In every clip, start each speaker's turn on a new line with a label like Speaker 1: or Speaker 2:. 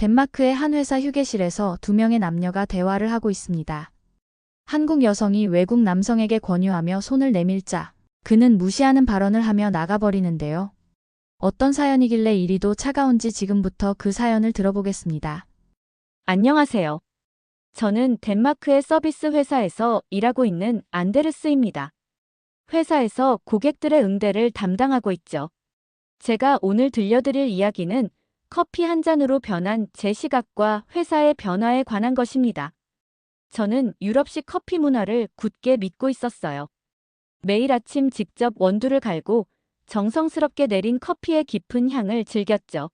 Speaker 1: 덴마크의 한 회사 휴게실에서 두 명의 남녀가 대화를 하고 있습니다. 한국 여성이 외국 남성에게 권유하며 손을 내밀자 그는 무시하는 발언을 하며 나가버리는데요. 어떤 사연이길래 이리도 차가운지 지금부터 그 사연을 들어보겠습니다.
Speaker 2: 안녕하세요. 저는 덴마크의 서비스 회사에서 일하고 있는 안데르스입니다. 회사에서 고객들의 응대를 담당하고 있죠. 제가 오늘 들려드릴 이야기는 커피 한 잔으로 변한 제 시각과 회사의 변화에 관한 것입니다. 저는 유럽식 커피 문화를 굳게 믿고 있었어요. 매일 아침 직접 원두를 갈고 정성스럽게 내린 커피의 깊은 향을 즐겼죠.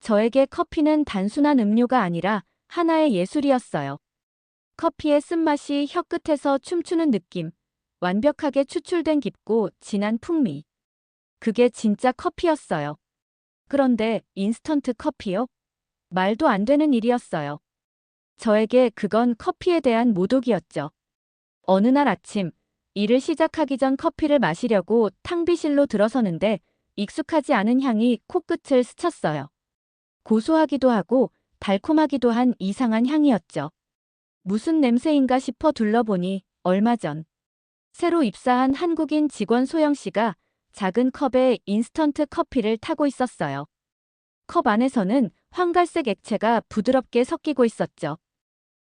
Speaker 2: 저에게 커피는 단순한 음료가 아니라 하나의 예술이었어요. 커피의 쓴맛이 혀끝에서 춤추는 느낌, 완벽하게 추출된 깊고 진한 풍미. 그게 진짜 커피였어요. 그런데 인스턴트 커피요? 말도 안 되는 일이었어요. 저에게 그건 커피에 대한 모독이었죠. 어느 날 아침, 일을 시작하기 전 커피를 마시려고 탕비실로 들어서는데 익숙하지 않은 향이 코끝을 스쳤어요. 고소하기도 하고 달콤하기도 한 이상한 향이었죠. 무슨 냄새인가 싶어 둘러보니 얼마 전 새로 입사한 한국인 직원 소영 씨가 작은 컵에 인스턴트 커피를 타고 있었어요. 컵 안에서는 황갈색 액체가 부드럽게 섞이고 있었죠.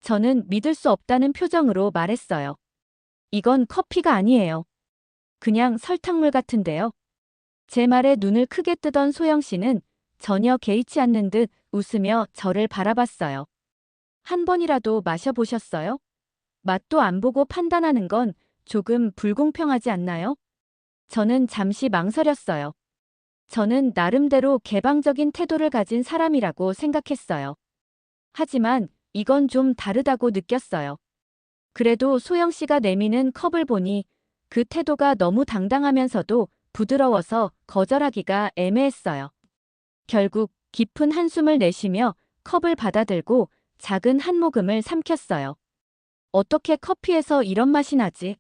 Speaker 2: 저는 믿을 수 없다는 표정으로 말했어요. 이건 커피가 아니에요. 그냥 설탕물 같은데요. 제 말에 눈을 크게 뜨던 소영 씨는 전혀 개의치 않는 듯 웃으며 저를 바라봤어요. 한 번이라도 마셔보셨어요? 맛도 안 보고 판단하는 건 조금 불공평하지 않나요? 저는 잠시 망설였어요. 저는 나름대로 개방적인 태도를 가진 사람이라고 생각했어요. 하지만 이건 좀 다르다고 느꼈어요. 그래도 소영 씨가 내미는 컵을 보니 그 태도가 너무 당당하면서도 부드러워서 거절하기가 애매했어요. 결국 깊은 한숨을 내쉬며 컵을 받아들고 작은 한 모금을 삼켰어요. 어떻게 커피에서 이런 맛이 나지?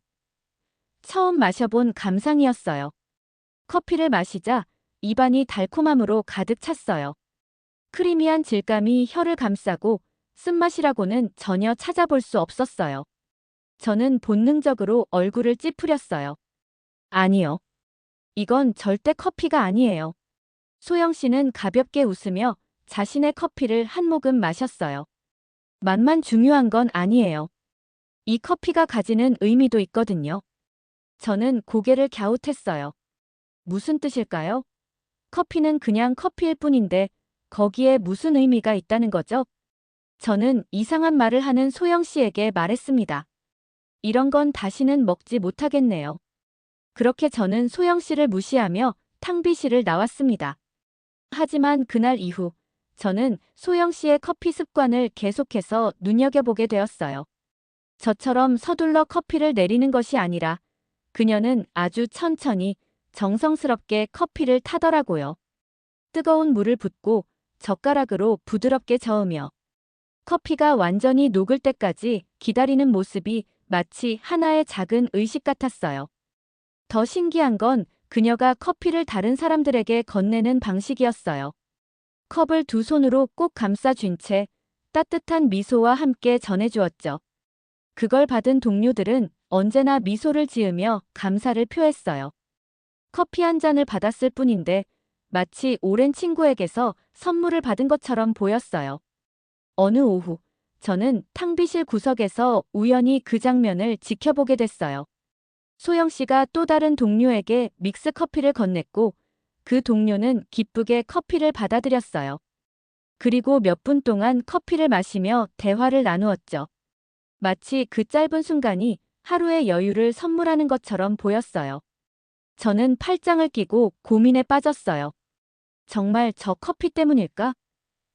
Speaker 2: 처음 마셔본 감상이었어요. 커피를 마시자 입안이 달콤함으로 가득 찼어요. 크리미한 질감이 혀를 감싸고 쓴맛이라고는 전혀 찾아볼 수 없었어요. 저는 본능적으로 얼굴을 찌푸렸어요. 아니요. 이건 절대 커피가 아니에요. 소영 씨는 가볍게 웃으며 자신의 커피를 한 모금 마셨어요. 맛만 중요한 건 아니에요. 이 커피가 가지는 의미도 있거든요. 저는 고개를 갸웃했어요. 무슨 뜻일까요? 커피는 그냥 커피일 뿐인데 거기에 무슨 의미가 있다는 거죠? 저는 이상한 말을 하는 소영 씨에게 말했습니다. 이런 건 다시는 먹지 못하겠네요. 그렇게 저는 소영 씨를 무시하며 탕비실을 나왔습니다. 하지만 그날 이후 저는 소영 씨의 커피 습관을 계속해서 눈여겨보게 되었어요. 저처럼 서둘러 커피를 내리는 것이 아니라 그녀는 아주 천천히 정성스럽게 커피를 타더라고요. 뜨거운 물을 붓고 젓가락으로 부드럽게 저으며 커피가 완전히 녹을 때까지 기다리는 모습이 마치 하나의 작은 의식 같았어요. 더 신기한 건 그녀가 커피를 다른 사람들에게 건네는 방식이었어요. 컵을 두 손으로 꼭 감싸쥔 채 따뜻한 미소와 함께 전해주었죠. 그걸 받은 동료들은 언제나 미소를 지으며 감사를 표했어요. 커피 한 잔을 받았을 뿐인데 마치 오랜 친구에게서 선물을 받은 것처럼 보였어요. 어느 오후, 저는 탕비실 구석에서 우연히 그 장면을 지켜보게 됐어요. 소영 씨가 또 다른 동료에게 믹스 커피를 건넸고 그 동료는 기쁘게 커피를 받아들였어요. 그리고 몇 분 동안 커피를 마시며 대화를 나누었죠. 마치 그 짧은 순간이 하루의 여유를 선물하는 것처럼 보였어요. 저는 팔짱을 끼고 고민에 빠졌어요. 정말 저 커피 때문일까?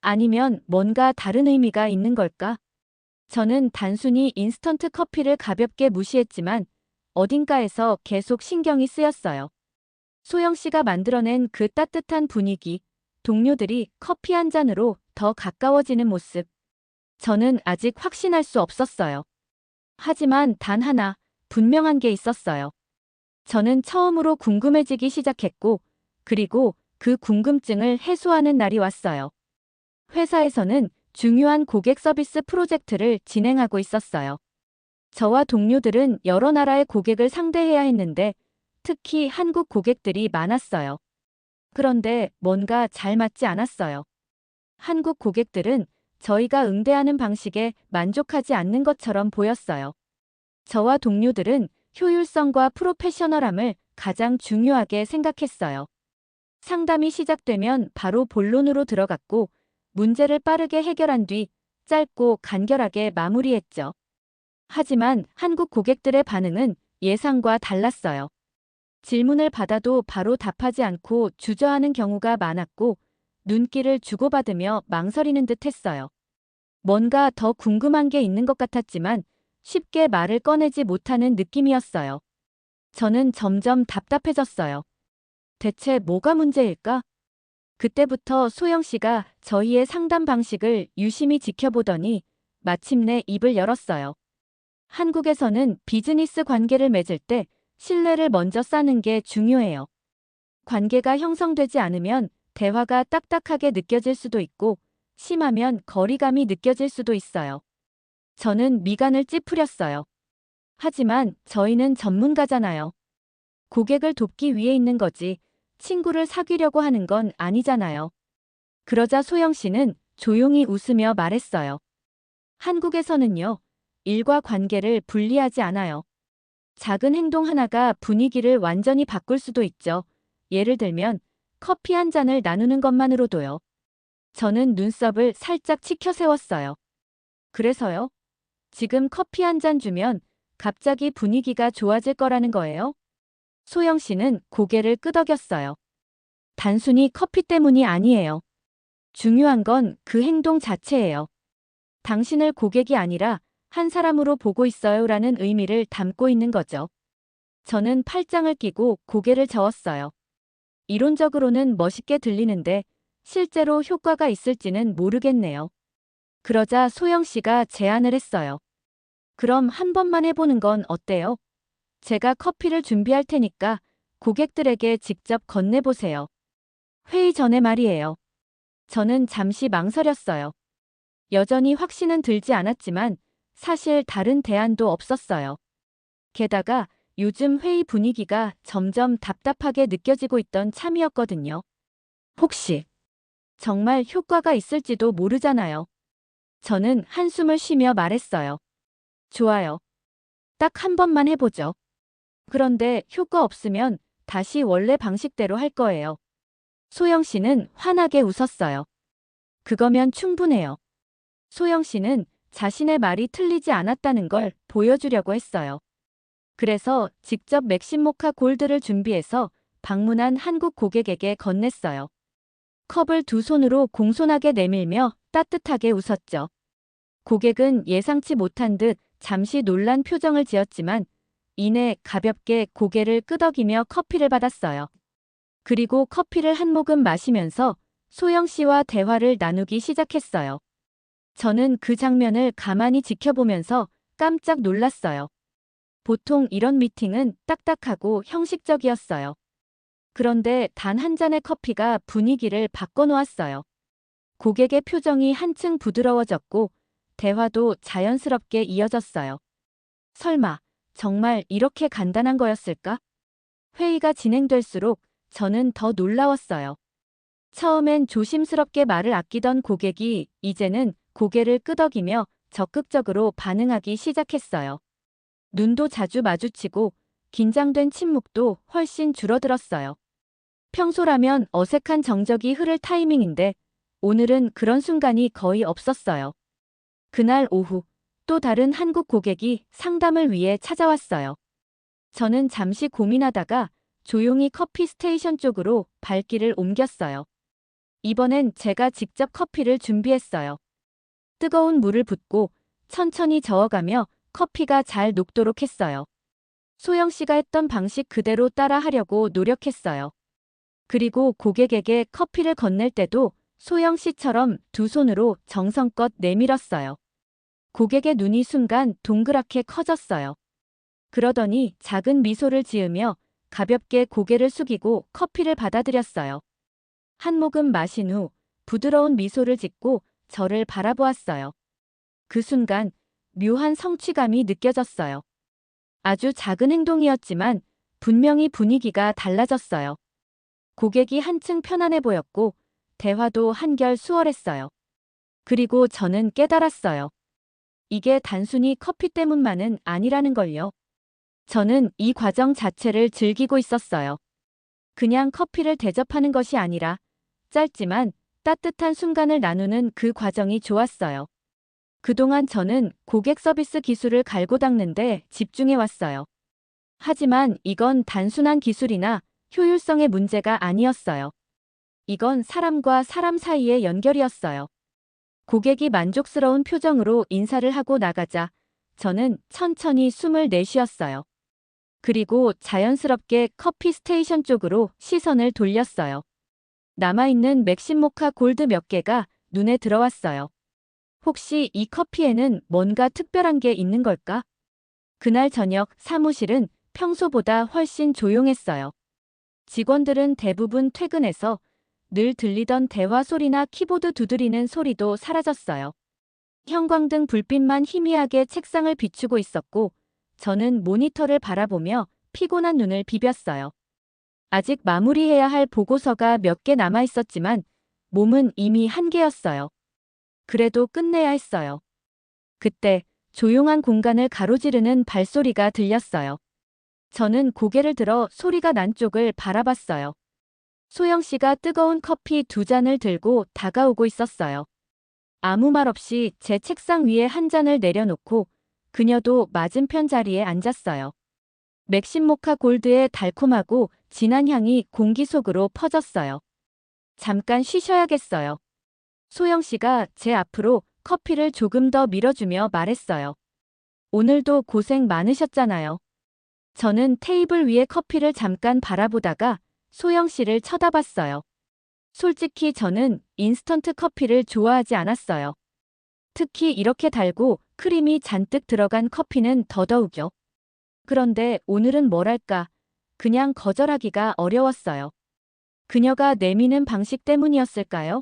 Speaker 2: 아니면 뭔가 다른 의미가 있는 걸까? 저는 단순히 인스턴트 커피를 가볍게 무시했지만 어딘가에서 계속 신경이 쓰였어요. 소영 씨가 만들어낸 그 따뜻한 분위기, 동료들이 커피 한 잔으로 더 가까워지는 모습. 저는 아직 확신할 수 없었어요. 하지만 단 하나, 분명한 게 있었어요. 저는 처음으로 궁금해지기 시작했고, 그리고 그 궁금증을 해소하는 날이 왔어요. 회사에서는 중요한 고객 서비스 프로젝트를 진행하고 있었어요. 저와 동료들은 여러 나라의 고객을 상대해야 했는데 특히 한국 고객들이 많았어요. 그런데 뭔가 잘 맞지 않았어요. 한국 고객들은 저희가 응대하는 방식에 만족하지 않는 것처럼 보였어요. 저와 동료들은 효율성과 프로페셔널함을 가장 중요하게 생각했어요. 상담이 시작되면 바로 본론으로 들어갔고 문제를 빠르게 해결한 뒤 짧고 간결하게 마무리했죠. 하지만 한국 고객들의 반응은 예상과 달랐어요. 질문을 받아도 바로 답하지 않고 주저하는 경우가 많았고 눈길을 주고받으며 망설이는 듯 했어요. 뭔가 더 궁금한 게 있는 것 같았지만 쉽게 말을 꺼내지 못하는 느낌이었어요. 저는 점점 답답해졌어요. 대체 뭐가 문제일까? 그때부터 소영 씨가 저희의 상담 방식을 유심히 지켜보더니 마침내 입을 열었어요. 한국에서는 비즈니스 관계를 맺을 때 신뢰를 먼저 쌓는 게 중요해요. 관계가 형성되지 않으면 대화가 딱딱하게 느껴질 수도 있고 심하면 거리감이 느껴질 수도 있어요. 저는 미간을 찌푸렸어요. 하지만 저희는 전문가잖아요. 고객을 돕기 위해 있는 거지 친구를 사귀려고 하는 건 아니잖아요. 그러자 소영 씨는 조용히 웃으며 말했어요. 한국에서는요, 일과 관계를 분리하지 않아요. 작은 행동 하나가 분위기를 완전히 바꿀 수도 있죠. 예를 들면 커피 한 잔을 나누는 것만으로도요. 저는 눈썹을 살짝 치켜 세웠어요. 그래서요? 지금 커피 한 잔 주면 갑자기 분위기가 좋아질 거라는 거예요? 소영 씨는 고개를 끄덕였어요. 단순히 커피 때문이 아니에요. 중요한 건 그 행동 자체예요. 당신을 고객이 아니라 한 사람으로 보고 있어요 라는 의미를 담고 있는 거죠. 저는 팔짱을 끼고 고개를 저었어요. 이론적으로는 멋있게 들리는데 실제로 효과가 있을지는 모르겠네요. 그러자 소영 씨가 제안을 했어요. 그럼 한 번만 해보는 건 어때요? 제가 커피를 준비할 테니까 고객들에게 직접 건네보세요. 회의 전에 말이에요. 저는 잠시 망설였어요. 여전히 확신은 들지 않았지만 사실 다른 대안도 없었어요. 게다가 요즘 회의 분위기가 점점 답답하게 느껴지고 있던 참이었거든요. 혹시 정말 효과가 있을지도 모르잖아요. 저는 한숨을 쉬며 말했어요. 좋아요. 딱 한 번만 해보죠. 그런데 효과 없으면 다시 원래 방식대로 할 거예요. 소영 씨는 환하게 웃었어요. 그거면 충분해요. 소영 씨는 자신의 말이 틀리지 않았다는 걸 보여주려고 했어요. 그래서 직접 맥심모카 골드를 준비해서 방문한 한국 고객에게 건넸어요. 컵을 두 손으로 공손하게 내밀며 따뜻하게 웃었죠. 고객은 예상치 못한 듯 잠시 놀란 표정을 지었지만 이내 가볍게 고개를 끄덕이며 커피를 받았어요. 그리고 커피를 한 모금 마시면서 소영 씨와 대화를 나누기 시작했어요. 저는 그 장면을 가만히 지켜보면서 깜짝 놀랐어요. 보통 이런 미팅은 딱딱하고 형식적이었어요. 그런데 단 한 잔의 커피가 분위기를 바꿔놓았어요. 고객의 표정이 한층 부드러워졌고 대화도 자연스럽게 이어졌어요. 설마 정말 이렇게 간단한 거였을까? 회의가 진행될수록 저는 더 놀라웠어요. 처음엔 조심스럽게 말을 아끼던 고객이 이제는 고개를 끄덕이며 적극적으로 반응하기 시작했어요. 눈도 자주 마주치고 긴장된 침묵도 훨씬 줄어들었어요. 평소라면 어색한 정적이 흐를 타이밍인데 오늘은 그런 순간이 거의 없었어요. 그날 오후 또 다른 한국 고객이 상담을 위해 찾아왔어요. 저는 잠시 고민하다가 조용히 커피 스테이션 쪽으로 발길을 옮겼어요. 이번엔 제가 직접 커피를 준비했어요. 뜨거운 물을 붓고 천천히 저어가며 커피가 잘 녹도록 했어요. 소영 씨가 했던 방식 그대로 따라 하려고 노력했어요. 그리고 고객에게 커피를 건넬 때도 소영 씨처럼 두 손으로 정성껏 내밀었어요. 고객의 눈이 순간 동그랗게 커졌어요. 그러더니 작은 미소를 지으며 가볍게 고개를 숙이고 커피를 받아들였어요. 한 모금 마신 후 부드러운 미소를 짓고 저를 바라보았어요. 그 순간 묘한 성취감이 느껴졌어요. 아주 작은 행동이었지만 분명히 분위기가 달라졌어요. 고객이 한층 편안해 보였고 대화도 한결 수월했어요. 그리고 저는 깨달았어요. 이게 단순히 커피 때문만은 아니라는 걸요. 저는 이 과정 자체를 즐기고 있었어요. 그냥 커피를 대접하는 것이 아니라 짧지만 따뜻한 순간을 나누는 그 과정이 좋았어요. 그동안 저는 고객 서비스 기술을 갈고 닦는데 집중해 왔어요. 하지만 이건 단순한 기술이나 효율성의 문제가 아니었어요. 이건 사람과 사람 사이의 연결이었어요. 고객이 만족스러운 표정으로 인사를 하고 나가자 저는 천천히 숨을 내쉬었어요. 그리고 자연스럽게 커피 스테이션 쪽으로 시선을 돌렸어요. 남아있는 맥심 모카 골드 몇 개가 눈에 들어왔어요. 혹시 이 커피에는 뭔가 특별한 게 있는 걸까? 그날 저녁 사무실은 평소보다 훨씬 조용했어요. 직원들은 대부분 퇴근해서 늘 들리던 대화 소리나 키보드 두드리는 소리도 사라졌어요. 형광등 불빛만 희미하게 책상을 비추고 있었고 저는 모니터를 바라보며 피곤한 눈을 비볐어요. 아직 마무리해야 할 보고서가 몇 개 남아 있었지만 몸은 이미 한계였어요. 그래도 끝내야 했어요. 그때 조용한 공간을 가로지르는 발소리가 들렸어요. 저는 고개를 들어 소리가 난 쪽을 바라봤어요. 소영 씨가 뜨거운 커피 두 잔을 들고 다가오고 있었어요. 아무 말 없이 제 책상 위에 한 잔을 내려놓고 그녀도 맞은편 자리에 앉았어요. 맥심 모카 골드의 달콤하고 진한 향이 공기 속으로 퍼졌어요. 잠깐 쉬셔야겠어요. 소영 씨가 제 앞으로 커피를 조금 더 밀어주며 말했어요. 오늘도 고생 많으셨잖아요. 저는 테이블 위에 커피를 잠깐 바라보다가 소영 씨를 쳐다봤어요. 솔직히 저는 인스턴트 커피를 좋아하지 않았어요. 특히 이렇게 달고 크림이 잔뜩 들어간 커피는 더더욱요. 그런데 오늘은 뭐랄까, 그냥 거절하기가 어려웠어요. 그녀가 내미는 방식 때문이었을까요?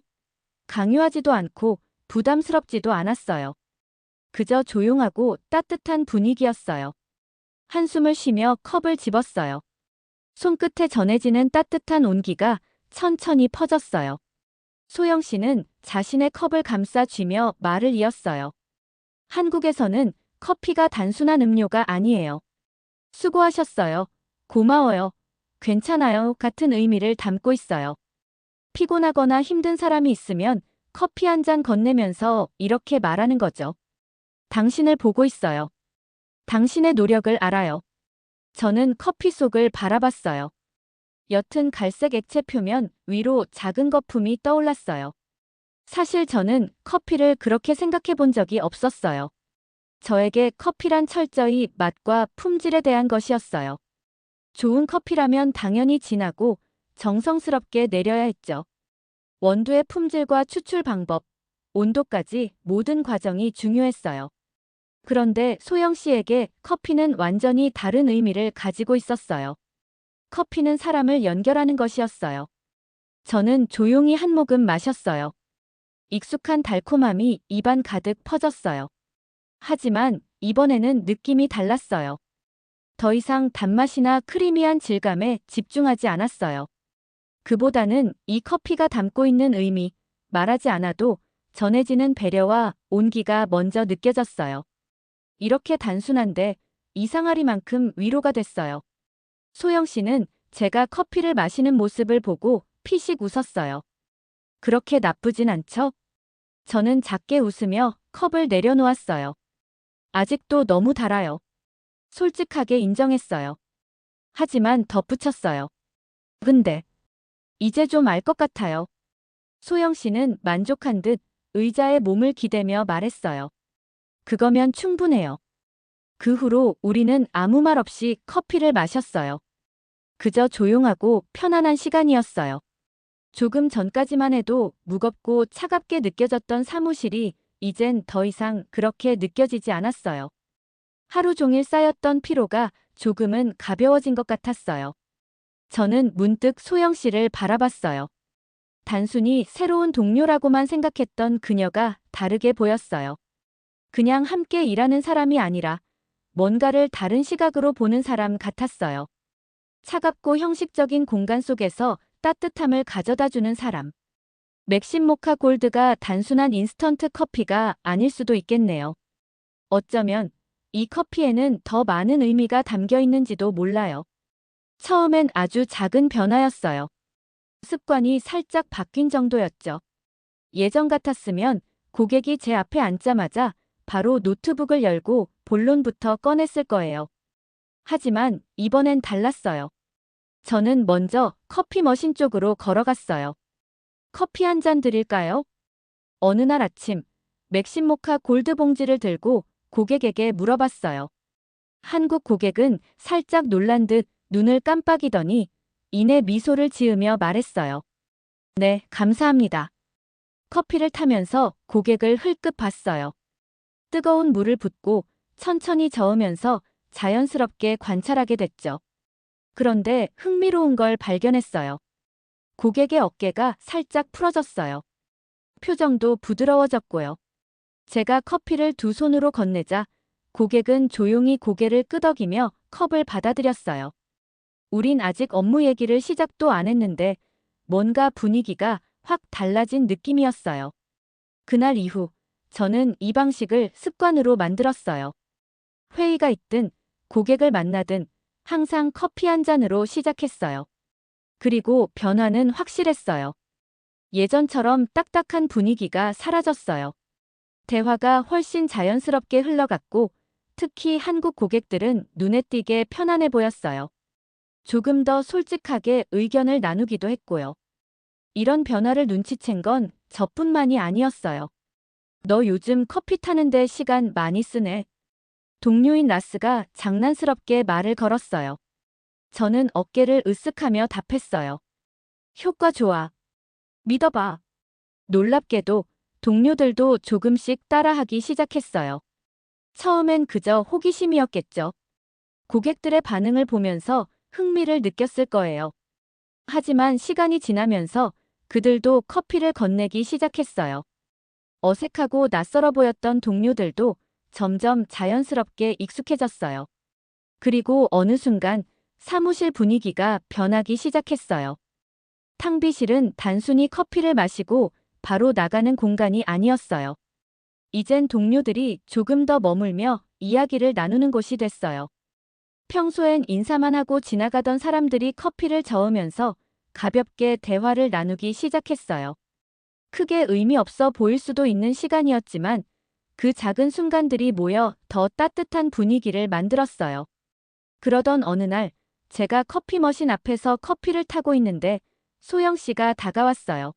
Speaker 2: 강요하지도 않고 부담스럽지도 않았어요. 그저 조용하고 따뜻한 분위기였어요. 한숨을 쉬며 컵을 집었어요. 손끝에 전해지는 따뜻한 온기가 천천히 퍼졌어요. 소영 씨는 자신의 컵을 감싸 쥐며 말을 이었어요. 한국에서는 커피가 단순한 음료가 아니에요. 수고하셨어요. 고마워요. 괜찮아요. 같은 의미를 담고 있어요. 피곤하거나 힘든 사람이 있으면 커피 한 잔 건네면서 이렇게 말하는 거죠. 당신을 보고 있어요. 당신의 노력을 알아요. 저는 커피 속을 바라봤어요. 옅은 갈색 액체 표면 위로 작은 거품이 떠올랐어요. 사실 저는 커피를 그렇게 생각해 본 적이 없었어요. 저에게 커피란 철저히 맛과 품질에 대한 것이었어요. 좋은 커피라면 당연히 진하고 정성스럽게 내려야 했죠. 원두의 품질과 추출 방법, 온도까지 모든 과정이 중요했어요. 그런데 소영 씨에게 커피는 완전히 다른 의미를 가지고 있었어요. 커피는 사람을 연결하는 것이었어요. 저는 조용히 한 모금 마셨어요. 익숙한 달콤함이 입안 가득 퍼졌어요. 하지만 이번에는 느낌이 달랐어요. 더 이상 단맛이나 크리미한 질감에 집중하지 않았어요. 그보다는 이 커피가 담고 있는 의미, 말하지 않아도 전해지는 배려와 온기가 먼저 느껴졌어요. 이렇게 단순한데 이상하리만큼 위로가 됐어요. 소영 씨는 제가 커피를 마시는 모습을 보고 피식 웃었어요. 그렇게 나쁘진 않죠? 저는 작게 웃으며 컵을 내려놓았어요. 아직도 너무 달아요. 솔직하게 인정했어요. 하지만 덧붙였어요. 근데 이제 좀 알 것 같아요. 소영 씨는 만족한 듯 의자에 몸을 기대며 말했어요. 그거면 충분해요. 그 후로 우리는 아무 말 없이 커피를 마셨어요. 그저 조용하고 편안한 시간이었어요. 조금 전까지만 해도 무겁고 차갑게 느껴졌던 사무실이 이젠 더 이상 그렇게 느껴지지 않았어요. 하루 종일 쌓였던 피로가 조금은 가벼워진 것 같았어요. 저는 문득 소영 씨를 바라봤어요. 단순히 새로운 동료라고만 생각했던 그녀가 다르게 보였어요. 그냥 함께 일하는 사람이 아니라 뭔가를 다른 시각으로 보는 사람 같았어요. 차갑고 형식적인 공간 속에서 따뜻함을 가져다 주는 사람. 맥심 모카 골드가 단순한 인스턴트 커피가 아닐 수도 있겠네요. 어쩌면 이 커피에는 더 많은 의미가 담겨 있는지도 몰라요. 처음엔 아주 작은 변화였어요. 습관이 살짝 바뀐 정도였죠. 예전 같았으면 고객이 제 앞에 앉자마자 바로 노트북을 열고 본론부터 꺼냈을 거예요. 하지만 이번엔 달랐어요. 저는 먼저 커피 머신 쪽으로 걸어갔어요. 커피 한 잔 드릴까요? 어느 날 아침, 맥심 모카 골드 봉지를 들고 고객에게 물어봤어요. 한국 고객은 살짝 놀란 듯 눈을 깜빡이더니 이내 미소를 지으며 말했어요. 네, 감사합니다. 커피를 타면서 고객을 흘끗 봤어요. 뜨거운 물을 붓고 천천히 저으면서 자연스럽게 관찰하게 됐죠. 그런데 흥미로운 걸 발견했어요. 고객의 어깨가 살짝 풀어졌어요. 표정도 부드러워졌고요. 제가 커피를 두 손으로 건네자 고객은 조용히 고개를 끄덕이며 컵을 받아들였어요. 우린 아직 업무 얘기를 시작도 안 했는데 뭔가 분위기가 확 달라진 느낌이었어요. 그날 이후 저는 이 방식을 습관으로 만들었어요. 회의가 있든 고객을 만나든 항상 커피 한 잔으로 시작했어요. 그리고 변화는 확실했어요. 예전처럼 딱딱한 분위기가 사라졌어요. 대화가 훨씬 자연스럽게 흘러갔고 특히 한국 고객들은 눈에 띄게 편안해 보였어요. 조금 더 솔직하게 의견을 나누기도 했고요. 이런 변화를 눈치챈 건 저뿐만이 아니었어요. 너 요즘 커피 타는데 시간 많이 쓰네. 동료인 라스가 장난스럽게 말을 걸었어요. 저는 어깨를 으쓱하며 답했어요. 효과 좋아. 믿어봐. 놀랍게도 동료들도 조금씩 따라하기 시작했어요. 처음엔 그저 호기심이었겠죠. 고객들의 반응을 보면서 흥미를 느꼈을 거예요. 하지만 시간이 지나면서 그들도 커피를 건네기 시작했어요. 어색하고 낯설어 보였던 동료들도 점점 자연스럽게 익숙해졌어요. 그리고 어느 순간 사무실 분위기가 변하기 시작했어요. 탕비실은 단순히 커피를 마시고 바로 나가는 공간이 아니었어요. 이젠 동료들이 조금 더 머물며 이야기를 나누는 곳이 됐어요. 평소엔 인사만 하고 지나가던 사람들이 커피를 저으면서 가볍게 대화를 나누기 시작했어요. 크게 의미 없어 보일 수도 있는 시간이었지만 그 작은 순간들이 모여 더 따뜻한 분위기를 만들었어요. 그러던 어느 날 제가 커피 머신 앞에서 커피를 타고 있는데 소영 씨가 다가왔어요.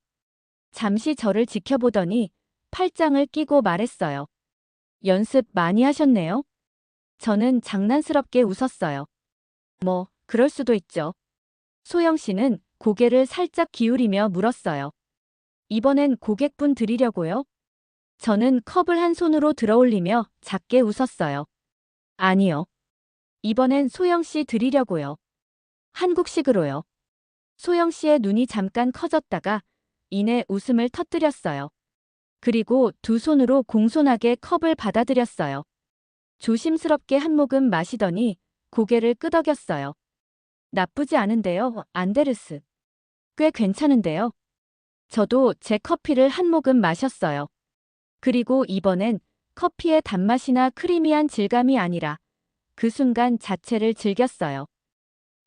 Speaker 2: 잠시 저를 지켜보더니 팔짱을 끼고 말했어요. 연습 많이 하셨네요? 저는 장난스럽게 웃었어요. 뭐, 그럴 수도 있죠. 소영 씨는 고개를 살짝 기울이며 물었어요. 이번엔 고객분 드리려고요? 저는 컵을 한 손으로 들어올리며 작게 웃었어요. 아니요. 이번엔 소영 씨 드리려고요. 한국식으로요. 소영 씨의 눈이 잠깐 커졌다가 이내 웃음을 터뜨렸어요. 그리고 두 손으로 공손하게 컵을 받아들였어요. 조심스럽게 한 모금 마시더니 고개를 끄덕였어요. 나쁘지 않은데요, 안데르스. 꽤 괜찮은데요. 저도 제 커피를 한 모금 마셨어요. 그리고 이번엔 커피의 단맛이나 크리미한 질감이 아니라 그 순간 자체를 즐겼어요.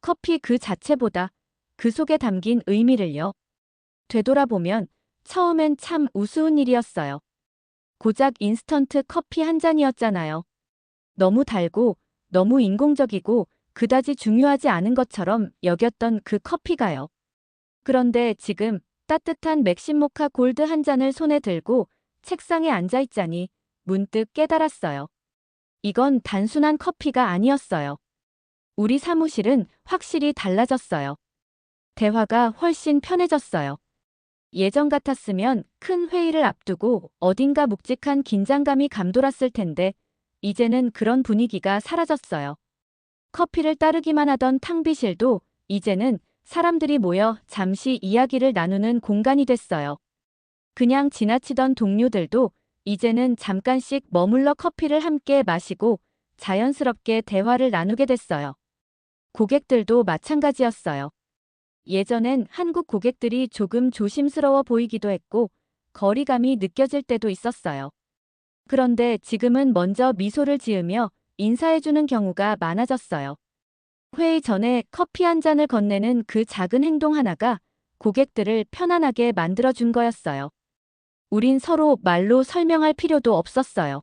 Speaker 2: 커피 그 자체보다 그 속에 담긴 의미를요. 되돌아보면 처음엔 참 우스운 일이었어요. 고작 인스턴트 커피 한 잔이었잖아요. 너무 달고 너무 인공적이고 그다지 중요하지 않은 것처럼 여겼던 그 커피가요. 그런데 지금 따뜻한 맥심모카 골드 한 잔을 손에 들고 책상에 앉아 있자니 문득 깨달았어요. 이건 단순한 커피가 아니었어요. 우리 사무실은 확실히 달라졌어요. 대화가 훨씬 편해졌어요. 예전 같았으면 큰 회의를 앞두고 어딘가 묵직한 긴장감이 감돌았을 텐데 이제는 그런 분위기가 사라졌어요. 커피를 따르기만 하던 탕비실도 이제는 사람들이 모여 잠시 이야기를 나누는 공간이 됐어요. 그냥 지나치던 동료들도 이제는 잠깐씩 머물러 커피를 함께 마시고 자연스럽게 대화를 나누게 됐어요. 고객들도 마찬가지였어요. 예전엔 한국 고객들이 조금 조심스러워 보이기도 했고 거리감이 느껴질 때도 있었어요. 그런데 지금은 먼저 미소를 지으며 인사해주는 경우가 많아졌어요. 회의 전에 커피 한 잔을 건네는 그 작은 행동 하나가 고객들을 편안하게 만들어준 거였어요. 우린 서로 말로 설명할 필요도 없었어요.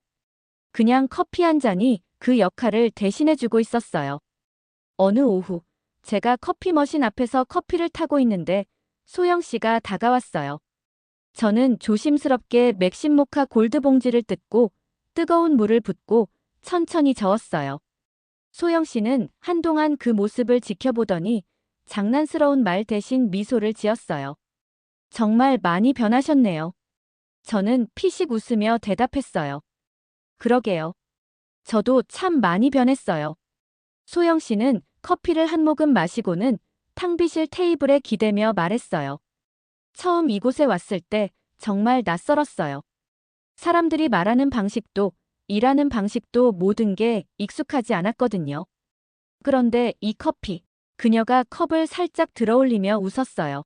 Speaker 2: 그냥 커피 한 잔이 그 역할을 대신해주고 있었어요. 어느 오후, 제가 커피 머신 앞에서 커피를 타고 있는데 소영 씨가 다가왔어요. 저는 조심스럽게 맥심 모카 골드 봉지를 뜯고 뜨거운 물을 붓고 천천히 저었어요. 소영 씨는 한동안 그 모습을 지켜보더니 장난스러운 말 대신 미소를 지었어요. 정말 많이 변하셨네요. 저는 피식 웃으며 대답했어요. 그러게요. 저도 참 많이 변했어요. 소영 씨는 커피를 한 모금 마시고는 탕비실 테이블에 기대며 말했어요. 처음 이곳에 왔을 때 정말 낯설었어요. 사람들이 말하는 방식도 일하는 방식도 모든 게 익숙하지 않았거든요. 그런데 이 커피, 그녀가 컵을 살짝 들어올리며 웃었어요.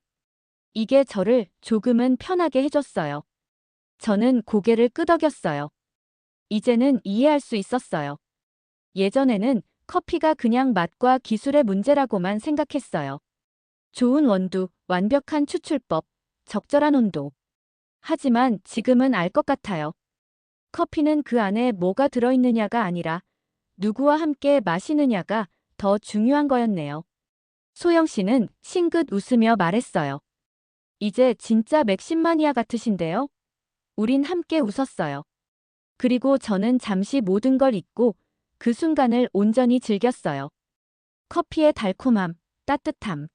Speaker 2: 이게 저를 조금은 편하게 해줬어요. 저는 고개를 끄덕였어요. 이제는 이해할 수 있었어요. 예전에는 커피가 그냥 맛과 기술의 문제라고만 생각했어요. 좋은 원두, 완벽한 추출법, 적절한 온도. 하지만 지금은 알 것 같아요. 커피는 그 안에 뭐가 들어있느냐가 아니라 누구와 함께 마시느냐가 더 중요한 거였네요. 소영 씨는 싱긋 웃으며 말했어요. 이제 진짜 맥심마니아 같으신데요? 우린 함께 웃었어요. 그리고 저는 잠시 모든 걸 잊고 그 순간을 온전히 즐겼어요. 커피의 달콤함, 따뜻함.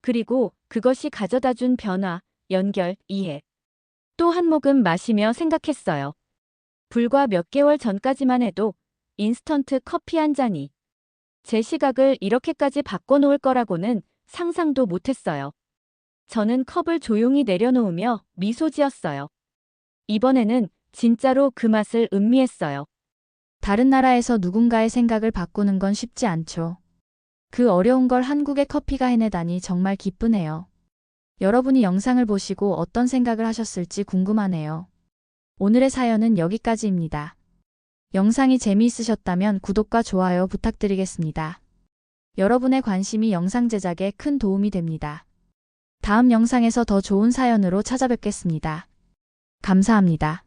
Speaker 2: 그리고 그것이 가져다 준 변화, 연결, 이해. 또 한 모금 마시며 생각했어요. 불과 몇 개월 전까지만 해도 인스턴트 커피 한 잔이 제 시각을 이렇게까지 바꿔놓을 거라고는 상상도 못했어요. 저는 컵을 조용히 내려놓으며 미소 지었어요. 이번에는 진짜로 그 맛을 음미했어요.
Speaker 1: 다른 나라에서 누군가의 생각을 바꾸는 건 쉽지 않죠. 그 어려운 걸 한국의 커피가 해내다니 정말 기쁘네요. 여러분이 영상을 보시고 어떤 생각을 하셨을지 궁금하네요. 오늘의 사연은 여기까지입니다. 영상이 재미있으셨다면 구독과 좋아요 부탁드리겠습니다. 여러분의 관심이 영상 제작에 큰 도움이 됩니다. 다음 영상에서 더 좋은 사연으로 찾아뵙겠습니다. 감사합니다.